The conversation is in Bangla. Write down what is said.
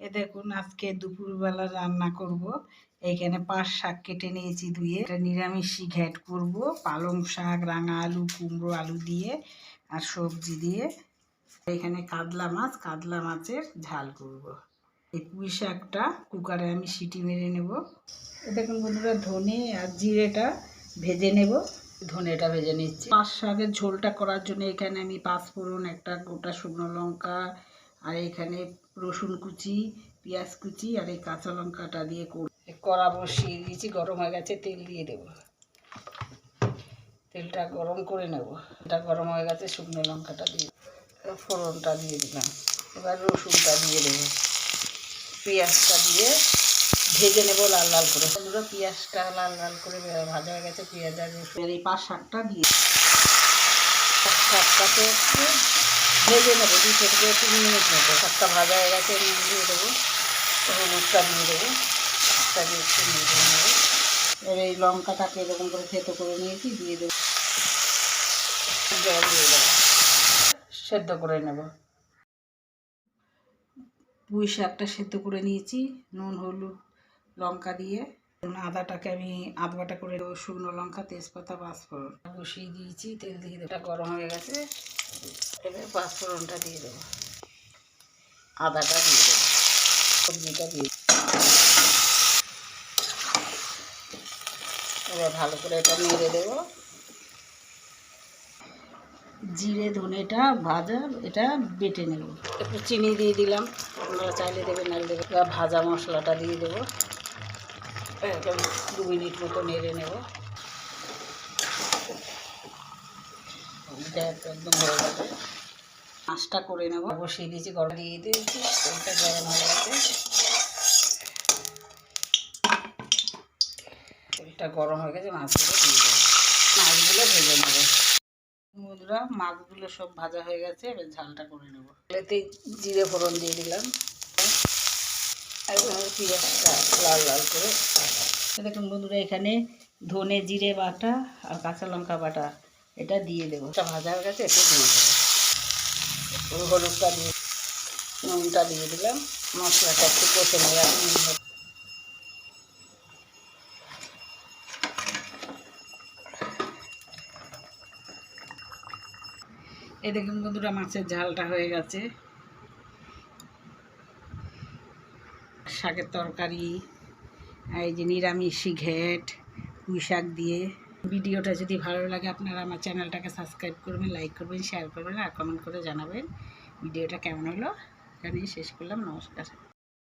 এ দেখুন, আজকে দুপুরবেলা রান্না করব। এইখানে পাঁচ শাক কেটে নিয়েছি ধুয়ে। এটা নিরামিষি ঘ্যাট করব, পালং শাক, রাঙা আলু, কুমড়ো আলু দিয়ে আর সবজি দিয়ে। এখানে কাতলা মাছ, কাতলা মাছের ঝাল করব। এই পুঁই শাকটা কুকারে আমি সিটি মেরে নেব। এ দেখুন বন্ধুরা, ধনে আর জিরেটা ভেজে নেব। ধনেটা ভেজে নিচ্ছি। পাঁচ শাকের ঝোলটা করার জন্য এখানে আমি পাঁচ পাঁচফোড়ন, একটা গোটা শুকনো লঙ্কা আর এখানে রসুন কুচি পেঁয়াজ কুচি আর এই কাঁচা লঙ্কাটা দিয়ে কর কড়া বসিয়ে দিয়েছি গরম হয়ে গেছে তেল দিয়ে দেবো। তেলটা গরম করে নেব। এটা গরম হয়ে গেছে শুকনো লঙ্কাটা দিয়ে ফোড়নটা দিয়ে দিলাম। এবার রসুনটা দিয়ে দেবো। পেঁয়াজটা দিয়ে ভেজে নেব লাল লাল করে। বন্ধুরা পেঁয়াজটা লাল লাল করে ভাজা হয়ে গেছে পেঁয়াজ আর রসুন। এই পাঁচ শাকটা দিয়ে শাকটাকে একটু ভেজে নেব দু থেকে তিন মিনিট মতো শাকটা ভাজা হয়ে গেছে নুন দিয়ে দেবো। হলুদটা দিয়ে দেবো। শাকটা দিয়ে একটু ভেজে নেব এবার এই লঙ্কাটাকে এরকম করে থেতো করে নিয়েছি, দিয়ে দেবো। জল দিয়ে দেবো। সেদ্ধ করে নেব। পুঁই শাকটা সেদ্ধ করে নিয়েছি, নুন, হলুদ, লঙ্কা দিয়ে। আদাটাকে আমি আধ বাটা করে শুকনো লঙ্কা, তেজপাতা, পাঁচফোড়ন। বসিয়ে দিয়েছি, তেল দিয়ে গরম হয়ে গেছে। এবার পাঁচফোড়নটা দিয়ে দেবো। আদাটা দিয়ে দেবো। সবজিটা দিয়ে এবার ভালো করে এটা নেড়ে দেবো। জিরে, ধনেটা ভাজা, এটা বেটে নেব। একটু চিনি দিয়ে দিলাম। আপনারা চাইলে দেবেন, না দেবেন। ভাজা মশলাটা দিয়ে দেবো। দু মিনিট মতো নেড়ে নেব। এটা একদম হয়ে যাবে মাছটা করে নেব। বসিয়ে দিয়েছি, গরম দিয়ে দিয়েছি, তেলটা গরম হয়ে গেছে। তেলটা গরম হয়ে গেছে, মাছগুলো দিয়ে দেবো। মাছগুলো ভেজে নেব। বন্ধুরা, মাছগুলো সব ভাজা হয়ে গেছে, এবার ঝালটা করে নেব। এতে জিরে ফোড়ন দিয়ে দিলাম। এভাবে পেঁয়াজটা লাল লাল করে দেখুন বন্ধুরা, এখানে ধনে জিরে বাটা আর কাঁচা লঙ্কা বাটা এটা দিয়ে দেবো। ভাজা হয়ে গেছে এটা দিয়ে দেবো। হলুদটা দিয়ে নুনটা দিয়ে দিলাম। মশলাটা একটু কষে নেবে এই দেখুন বন্ধুরা, মাছের ঝালটা হয়ে গেছে। শাকের তরকারি, এই যে নিরামিষি ঘেট পুঁই শাক দিয়ে। ভিডিওটা যদি ভালো লাগে, আপনারা আমার চ্যানেলটাকে সাবস্ক্রাইব করবেন, লাইক করবেন শেয়ার করবেন আর কমেন্ট করে জানাবেন ভিডিওটা কেমন হলো। জানিয়ে শেষ করলাম, নমস্কার।